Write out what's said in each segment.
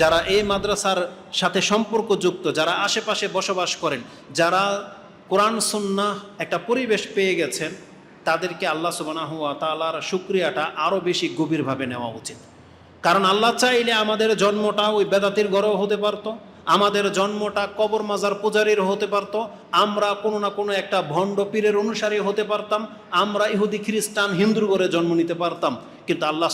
যারা এই মাদ্রাসার সাথে সম্পর্কযুক্ত, যারা আশেপাশে বসবাস করেন, যারা কোরআন, সুন্না একটা পরিবেশ পেয়ে গেছেন, তাদেরকে আল্লাহ সুবানাহু তালার শুক্রিয়াটা আরও বেশি গভীরভাবে নেওয়া উচিত। কারণ আল্লাহ চাইলে আমাদের জন্মটা ওই বেদাতির ঘরেও হতে পারতো, আমাদের জন্মটা কবর মাজার পূজারীর হতে পারত, আমরা কোনো না কোনো একটা ভণ্ড পীরের অনুসারী হতে পারতাম, আমরা ইহুদি, খ্রিস্টান, হিন্দুর ঘরে জন্ম নিতে পারতাম। কিন্তু আল্লাহ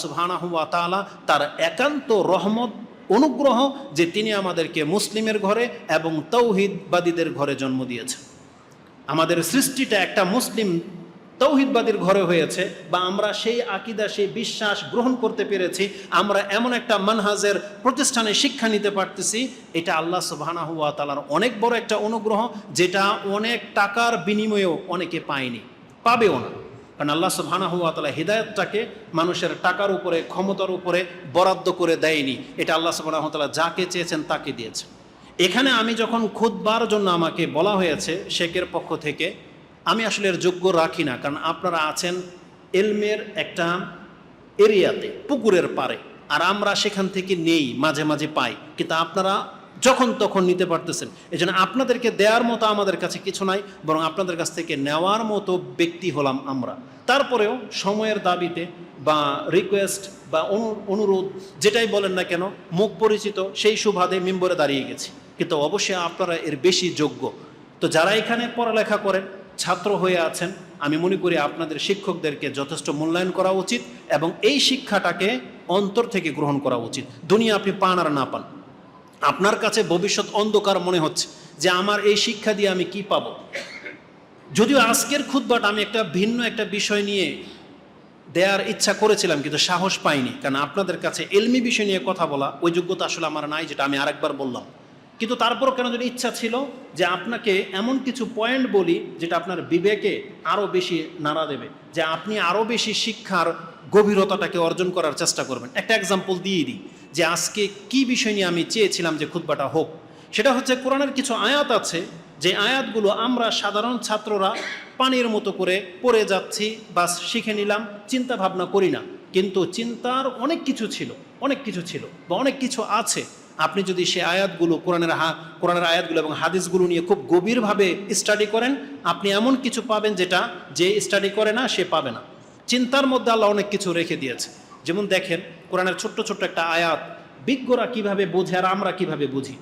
তাআলা তার একান্ত রহমত অনুগ্রহ যে তিনি আমাদেরকে মুসলিমের ঘরে এবং তৌহিদবাদীদের ঘরে জন্ম দিয়েছেন। আমাদের সৃষ্টিটা একটা মুসলিম তৌহিদবাদীর ঘরে হয়েছে বা আমরা সেই আকিদা, সেই বিশ্বাস গ্রহণ করতে পেরেছি, আমরা এমন একটা মানহাজের প্রতিষ্ঠানে শিক্ষা নিতে পারতেছি, এটা আল্লাহ সুবহানাহু ওয়া তাআলার অনেক বড় একটা অনুগ্রহ, যেটা অনেক টাকার বিনিময়েও অনেকে পায়নি, পাবেও না। কারণ আল্লাহ সুবহানাহু ওয়া তাআলা হৃদায়তটাকে মানুষের টাকার উপরে, ক্ষমতার উপরে বরাদ্দ করে দেয়নি। এটা আল্লাহ সুবহানাহু ওয়া তাআলা যাকে চেয়েছেন তাকে দিয়েছেন। এখানে আমি যখন খুদবার জন্য আমাকে বলা হয়েছে শেখের পক্ষ থেকে, আমি আসলে যোগ্য রাখি না, কারণ আপনারা আছেন এলমের একটা এরিয়াতে, পুকুরের পারে আর আমরা সেখান থেকে নেই, মাঝে মাঝে পাই। কিন্তু আপনারা যখন তখন নিতে পারতেছেন। এই জন্য আপনাদেরকে দেওয়ার মতো আমাদের কাছে কিছু নাই, বরং আপনাদের কাছ থেকে নেওয়ার মতো ব্যক্তি হলাম আমরা। তারপরেও সময়ের দাবিতে বা রিকোয়েস্ট বা অনু- অনুরোধ যেটাই বলেন না কেন, মুখ পরিচিত সেই সুবাদে মেম্বরে দাঁড়িয়ে গেছি। কিন্তু অবশ্যই আপনারা এর বেশি যোগ্য। তো যারা এখানে পড়ালেখা করেন, ছাত্র হয়ে আছেন, আমি মনে করি আপনাদের শিক্ষকদেরকে যথেষ্ট মূল্যায়ন করা উচিত এবং এই শিক্ষাটাকে অন্তর থেকে গ্রহণ করা উচিত। দুনিয়া আপনি পান আর না পান। আপনার কাছে ভবিষ্যৎ অন্ধকার মনে হচ্ছে যে আমার এই শিক্ষা দিয়ে আমি কি পাবো? যদিও আজকের খুদ্বাট আমি একটা ভিন্ন একটা বিষয় নিয়ে দেওয়ার ইচ্ছা করেছিলাম, কিন্তু সাহস পাইনি। কারণ আপনাদের কাছে এলমি বিষয় নিয়ে কথা বলা, ওই যোগ্যতা আসলে আমার নাই, যেটা আমি আরেকবার বললাম। কিন্তু তারপরও কেন যদি ইচ্ছা ছিল যে আপনাকে এমন কিছু পয়েন্ট বলি, যেটা আপনার বিবেকে আরও বেশি নাড়া দেবে, যে আপনি আরও বেশি শিক্ষার গভীরতাটাকে অর্জন করার চেষ্টা করবেন। একটা এক্সাম্পল দিয়ে দিই। যে আজকে কি বিষয় নিয়ে আমি চেয়েছিলাম যে খুতবাটা হোক, সেটা হচ্ছে কোরআনের কিছু আয়াত আছে, যে আয়াতগুলো আমরা সাধারণ ছাত্ররা পানির মতো করে পড়ে যাচ্ছি বা শিখে নিলাম, চিন্তা ভাবনা করি না। কিন্তু চিন্তার অনেক কিছু ছিল, অনেক কিছু ছিল বা অনেক কিছু আছে। আপনি যদি সে আয়াতগুলো কোরআনের হা, কোরআনের আয়াতগুলো এবং হাদিসগুলো নিয়ে খুব গভীরভাবে স্টাডি করেন, আপনি এমন কিছু পাবেন যেটা যে স্টাডি করে না, সে পাবে না। চিন্তার মধ্যে আল্লাহ অনেক কিছু রেখে দিয়েছে। যেমন দেখেন কোরআনের ছোট্ট ছোট্ট একটা আয়াত, বিজ্ঞরা কীভাবে বোঝে আর আমরা কীভাবে বুঝি?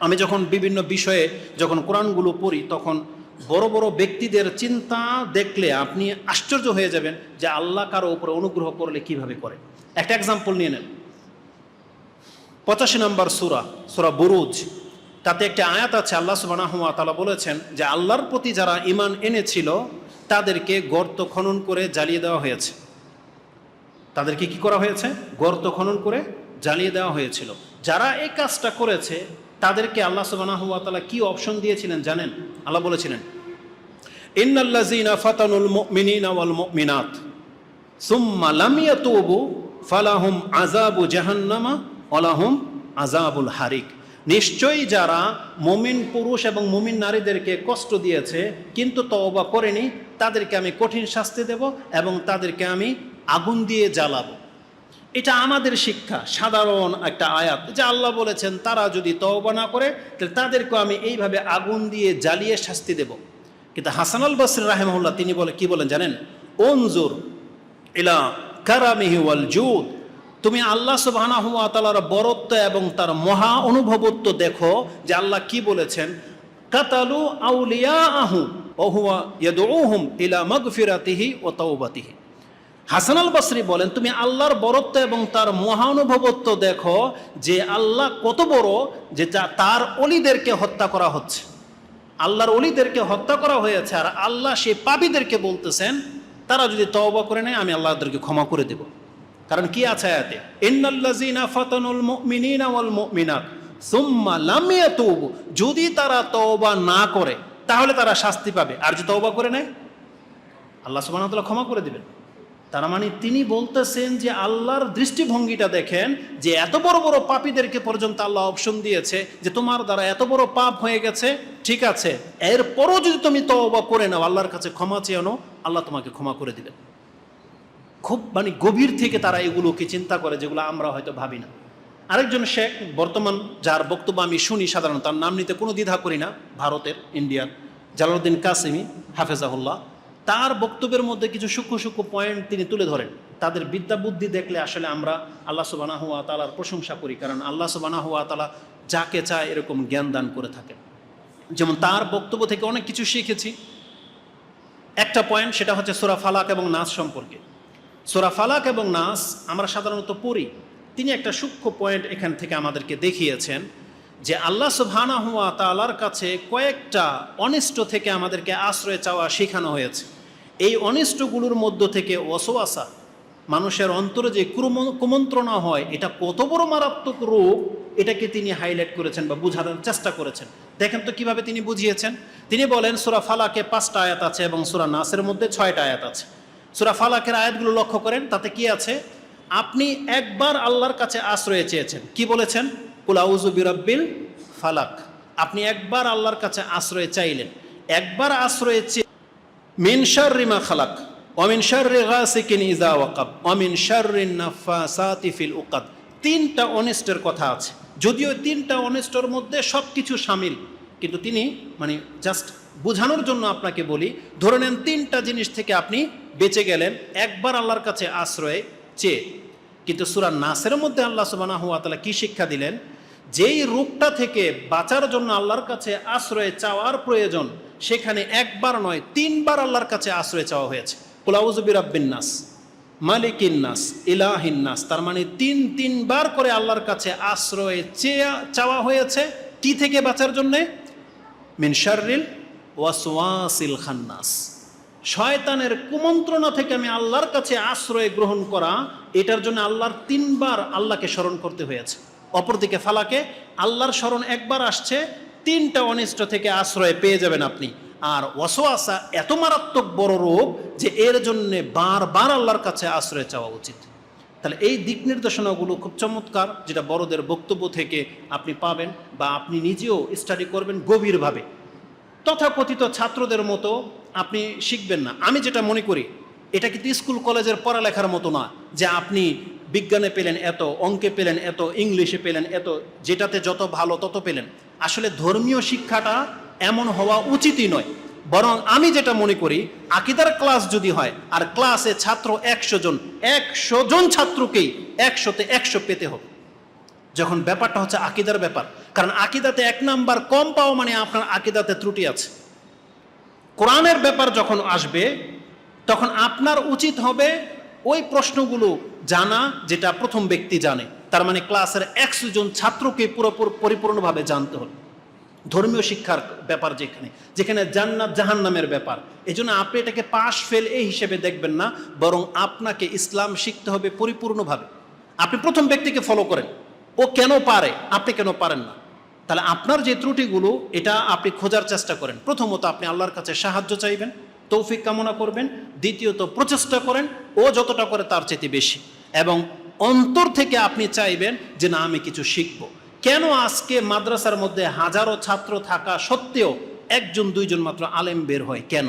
আমি যখন বিভিন্ন বিষয়ে যখন কোরআনগুলো পড়ি, তখন বড় বড় ব্যক্তিদের চিন্তা দেখলে আপনি আশ্চর্য হয়ে যাবেন যে আল্লাহ কারও উপরে অনুগ্রহ করলে কীভাবে করে। একটা এক্সাম্পল নিয়ে নেন। পঁচাশি নম্বর সুরা সুরা বুরুজ। তাতে একটা আয়াত আছে, আল্লাহ সুবাহ তালা বলেছেন যে আল্লাহর প্রতি যারা ইমান এনেছিল, তাদেরকে গর্ত খনন করে জ্বালিয়ে দেওয়া হয়েছে। তাদেরকে কি করা হয়েছে? গর্ত খনন করে জ্বালিয়ে দেওয়া হয়েছিল। যারা এই কাজটা করেছে, তাদেরকে আল্লাহ সুবাহ তালা কি অপশন দিয়েছিলেন জানেন? আল্লাহ বলেছিলেন, ইন্নাল্লাযীনা ফাতানুল মুমিনিনা ওয়াল মুমিনাত, সুম্মা ইয়াতুবু ফালাহুম আযাবু জাহান্নামা ওয়ালাহুম আযাবুল হারিক। নিশ্চয়ই যারা মুমিন পুরুষ এবং মুমিন নারীদেরকে কষ্ট দিয়েছে, কিন্তু তওবা করেনি, তাদেরকে আমি কঠিন শাস্তি দেব এবং তাদেরকে আমি আগুন দিয়ে জ্বালাবো। এটা আমাদের শিক্ষা, সাধারণ একটা আয়াত, যে আল্লাহ বলেছেন, তারা যদি তওবা না করে, তাহলে তাদেরকে আমি এইভাবে আগুন দিয়ে জ্বালিয়ে শাস্তি দেব। কিন্তু হাসান আল বসর রাহেমউল্লাহ তিনি বলে, কি বলেন জানেন? ওনজুর ইলা কারামিহি ওয়াল জুদ। তুমি আল্লাহ সুবহানাহু ওয়া তাআলার বরত্ব এবং তার মহা অনুভবত্ব দেখো যে আল্লাহ কি বলেছেন? কাতালু আউলিয়াআহু ওয়া হুয়া ইয়াদউহুম ইলা মাগফিরাতিহি ওয়া তাওবাতিহি। হাসান আল বসরি বলেন, তুমি আল্লাহর বরত্ব এবং তার মহানুভবত্ব দেখো যে আল্লাহ কত বড় যে তার অলিদেরকে হত্যা করা হচ্ছে। আল্লাহর অলিদেরকে হত্যা করা হয়েছে আর আল্লাহ সে পাপীদেরকে বলতেছেন, তারা যদি তওবা করে নেয়, আমি আল্লাহদেরকে ক্ষমা করে দেব। কারণ কি আছে আয়াতে? ইন্নাল্লাযীনা ফাতানুল মুমিনিনা ওয়াল মুমিনাত, সুম্মা লাম ইয়াতুবু। যদি তারা তওবা না করে, তাহলে তারা শাস্তি পাবে। আর যদি তওবা করে নেয়, আল্লাহ সুবহানাহু ওয়া ক্ষমা করে দিবেন। তার মানে তিনি বলতেছেন যে আল্লাহর দৃষ্টিভঙ্গিটা দেখেন যে এত বড় বড় পাপীদেরকে পর্যন্ত আল্লাহ অপশন দিয়েছে, যে তোমার দ্বারা এত বড় পাপ হয়ে গেছে, ঠিক আছে, এরপরও যদি তুমি তওবা করে নাও, আল্লাহর কাছে ক্ষমা চেয়ে নাও, আল্লাহ তোমাকে ক্ষমা করে দিবেন। খুব মানে গভীর থেকে তারা এগুলোকে চিন্তা করে, যেগুলো আমরা হয়তো ভাবি না। আরেকজন শেখ, বর্তমান যার বক্তব্য আমি শুনি সাধারণত, তার নাম নিতে কোনো দ্বিধা করি না, ভারতের, ইন্ডিয়ার, জালালউদ্দিন কাসিমি, হাফেজাহুল্লাহ। তার বক্তব্যের মধ্যে কিছু সূক্ষ্ম সূক্ষ্ম পয়েন্ট তিনি তুলে ধরেন। তাদের বিদ্যা বুদ্ধি দেখলে আসলে আমরা আল্লাহ সুবানা হুয়া তালার প্রশংসা করি, কারণ আল্লাহ সুবানা হুয়া তালা যাকে চায় এরকম জ্ঞান দান করে থাকেন। যেমন তার বক্তব্য থেকে অনেক কিছু শিখেছি। একটা পয়েন্ট সেটা হচ্ছে সোরা ফালাক এবং নাচ সম্পর্কে। সোরা ফালাক এবং নাস আমরা সাধারণত পড়ি। তিনি একটা সূক্ষ্ম পয়েন্ট এখান থেকে আমাদেরকে দেখিয়েছেন। যে আল্লাহ সুবহানা হুয়া তালার কাছে কয়েকটা অনিষ্ট থেকে আমাদেরকে আশ্রয় চাওয়া শেখানো হয়েছে। এই অনিষ্টগুলোর মধ্য থেকে ওসোয়াসা মানুষের অন্তরে যে কুমন্ত্রণা হয়, এটা কত বড় মারাত্মক রূপ এটাকে তিনি হাইলাইট করেছেন বা বোঝানোর চেষ্টা করেছেন। দেখেন তো কীভাবে তিনি বুঝিয়েছেন। তিনি বলেন, সুরা ফালাকে পাঁচটা আয়াত আছে এবং সুরা নাসের মধ্যে ছয়টা আয়াত আছে। সুরা ফালাকের আয়াতগুলো লক্ষ্য করেন, তাতে কি আছে? আপনি একবার আল্লাহর কাছে আশ্রয় চেয়েছেন। কি বলেছেন? কুলাউজু ফালাক। আপনি একবার আল্লাহর কাছে আশ্রয় চাইলেন। একবার আশ্রয় চেয়ে মিন শাররি মা খালাক অমিন শাররি গাসিকিন ইজা ওয়াকাব অমিন শাররি নাফাসাতি ফিল উকাদ। তিনটা অনিষ্টের কথা আছে। যদিও তিনটা অনিষ্টর মধ্যে সব কিছু সামিল, কিন্তু তিনি মানে জাস্ট বোঝানোর জন্য আপনাকে বলি, ধরে নেন তিনটা জিনিস থেকে আপনি বেঁচে গেলেন, একবার আল্লাহর কাছে আশ্রয় চেয়ে। কিন্তু সুরা নাসের মধ্যে আল্লাহ সুবাহ তালা কি শিক্ষা দিলেন? যেই রূপটা থেকে বাঁচার জন্য আল্লাহর কাছে আশ্রয় চাওয়ার প্রয়োজন, সেখানে একবার নয়, তিনবার আল্লাহর কাছে আশ্রয় চাওয়া হয়েছে। কুলাউজুবির আব্বিন নাস, মালিকিন নাস, ইলাহিন নাস, তার মানে তিন, তিনবার করে আল্লাহর কাছে আশ্রয় চেয়া, চাওয়া হয়েছে। কি থেকে বাঁচার জন্যে? মিন শাররিল ওয়াসওয়াসিল খান্নাস। শয়তানের কুমন্ত্রণা থেকে আমি আল্লাহর কাছে আশ্রয় গ্রহণ করা, এটার জন্য আল্লাহর তিনবার আল্লাহকে স্মরণ করতে হয়েছে। অপরদিকে ফালাকে, আল্লাহর স্মরণ একবার আসছে, তিনটা অনিষ্ট থেকে আশ্রয় পেয়ে যাবেন আপনি। আর ওয়াসওয়াসা এত মারাত্মক বড় রোগ যে এর জন্যে বারবার আল্লাহর কাছে আশ্রয় চাওয়া উচিত। তাহলে এই দিক নির্দেশনাগুলো খুব চমৎকার, যেটা বড়দের বক্তব্য থেকে আপনি পাবেন বা আপনি নিজেও স্টাডি করবেন গভীরভাবে। তথাকথিত ছাত্রদের মতো আপনি শিখবেন না। আমি যেটা মনে করি এটা কিন্তু স্কুল কলেজের পড়ালেখার মতো না যে আপনি বিজ্ঞানে পেলেন এত, অঙ্কে পেলেন এত, ইংলিশে পেলেন এত, যেটাতে যত ভালো তত পেলেন। আসলে ধর্মীয় শিক্ষাটা এমন হওয়া উচিতই নয়। বরং আমি যেটা মনে করি, আকিদার ক্লাস যদি হয়, আর ক্লাসে ছাত্র একশো জন একশো জন ছাত্রকেই একশোতে একশো পেতে হবে। যখন ব্যাপারটা হচ্ছে আকিদার ব্যাপার, কারণ আকিদাতে এক নাম্বার কম পাওয়া মানে আপনার আকিদাতে ত্রুটি আছে। কোরআনের ব্যাপার যখন আসবে তখন আপনার উচিত হবে ওই প্রশ্নগুলো জানা যেটা প্রথম ব্যক্তি জানে। তার মানে ক্লাসের একশো জন ছাত্রকে পুরোপুরি পরিপূর্ণভাবে জানতে হবে ধর্মীয় শিক্ষার ব্যাপার যেখানে যেখানে জান্নাত জাহান্নামের ব্যাপার। এই জন্য আপনি এটাকে পাশ ফেল এই হিসেবে দেখবেন না, বরং আপনাকে ইসলাম শিখতে হবে পরিপূর্ণভাবে। আপনি প্রথম ব্যক্তিকে ফলো করেন। ও কেন পারে? আপনি কেন পারেন না? তাহলে আপনার যে ত্রুটিগুলো, এটা আপনি খোঁজার চেষ্টা করেন। প্রথমত আপনি আল্লাহর কাছে সাহায্য চাইবেন। তৌফিক কামনা করবেন। দ্বিতীয়ত প্রচেষ্টা করেন, ও যতটা করে তার চেয়ে বেশি। এবং অন্তর থেকে আপনি চাইবেন যে, না, আমি কিছু শিখব। কেন আজকে মাদ্রাসার মধ্যে হাজারো ছাত্র থাকা সত্ত্বেও একজন, দুইজন মাত্র আলেম বের হয়? কেন?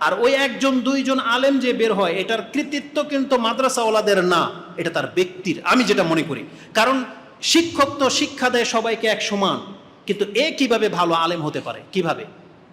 আর ওই একজন, দুইজন আলেম যে বের হয়, এটার কৃতিত্ব কিন্তু মাদ্রাসাওয়ালাদের না, এটা তার ব্যক্তির। আমি যেটা মনে করি, কারণ শিক্ষক তো শিক্ষা দেয় সবাইকে এক সমান, কিন্তু এ কীভাবে ভালো আলেম হতে পারে? কীভাবে?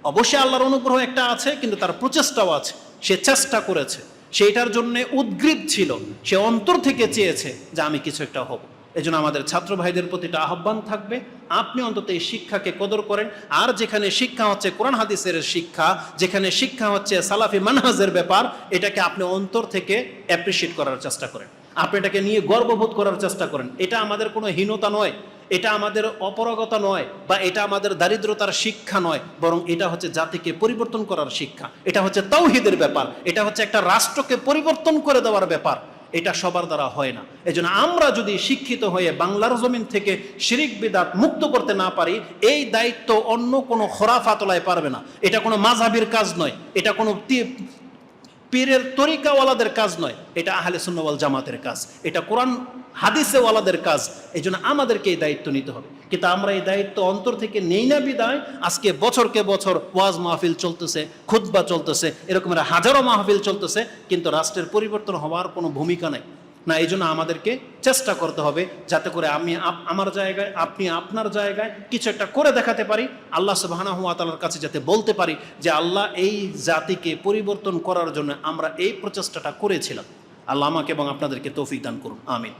অবশ্যই আল্লাহর অনুগ্রহ একটা আছে, কিন্তু তার প্রচেষ্টাও আছে। সে চেষ্টা করেছে। সেইটার জন্য উদ্গ্রীব ছিল। সে অন্তর থেকে চেয়েছে যে আমি কিছু একটা হব। এজন্য আমাদের ছাত্র ভাইদের প্রতি একটা আহ্বান থাকবে। আপনি অন্তত এই শিক্ষাকে কদর করেন। আর যেখানে শিক্ষা হচ্ছে কোরআন হাদিসের শিক্ষা, যেখানে শিক্ষা হচ্ছে সালাফি মানহাজের ব্যাপার, এটাকে আপনি অন্তর থেকে অ্যাপ্রিসিয়েট করার চেষ্টা করেন। আপনি এটাকে নিয়ে গর্ববোধ করার চেষ্টা করেন। এটা আমাদের কোনো হীনতা নয়। এটা আমাদের অপরগতা নয় বা এটা আমাদের দারিদ্রতার শিক্ষা নয়, বরং এটা হচ্ছে জাতিকে পরিবর্তন করার শিক্ষা। এটা হচ্ছে তৌহিদের ব্যাপার। এটা হচ্ছে একটা রাষ্ট্রকে পরিবর্তন করে দেওয়ার ব্যাপার। এটা সবার দ্বারা হয় না। এজন্য আমরা যদি শিক্ষিত হয়ে বাংলার জমিন থেকে শিরিক বিদাত মুক্ত করতে না পারি, এই দায়িত্ব অন্য কোনো খোরাফাতলায় পারবে না। এটা কোনো মাঝাবির কাজ নয়। এটা কোনো পীরের তরিকাওয়ালাদের কাজ নয়, এটা আহলে সুন্নওয়াল জামাতের কাজ, এটা কোরআন হাদিসেওয়ালাদের কাজ এই জন্য আমাদেরকে এই দায়িত্ব নিতে হবে। কিন্তু আমরা এই দায়িত্ব অন্তর থেকে নেই না বিদায়, আজকে বছরকে বছর ওয়াজ মাহফিল চলতেছে খুদ্া চলতেছে এরকমের হাজারো মাহফিল চলতেছে, কিন্তু রাষ্ট্রের পরিবর্তন হওয়ার কোনো ভূমিকা নাই। না, এই জন্য আমাদেরকে চেষ্টা করতে হবে যাতে করে আমি আমার জায়গায়, আপনি আপনার জায়গায় কিছু একটা করে দেখাতে পারি, আল্লাহ সুবাহানা হুয়া তালার কাছে যাতে বলতে পারি যে আল্লাহ এই জাতিকে পরিবর্তন করার জন্য আমরা এই প্রচেষ্টাটা করেছিলাম। আল্লাহ আমাকে এবং আপনাদেরকে তৌফিক দান করুন, আমিন।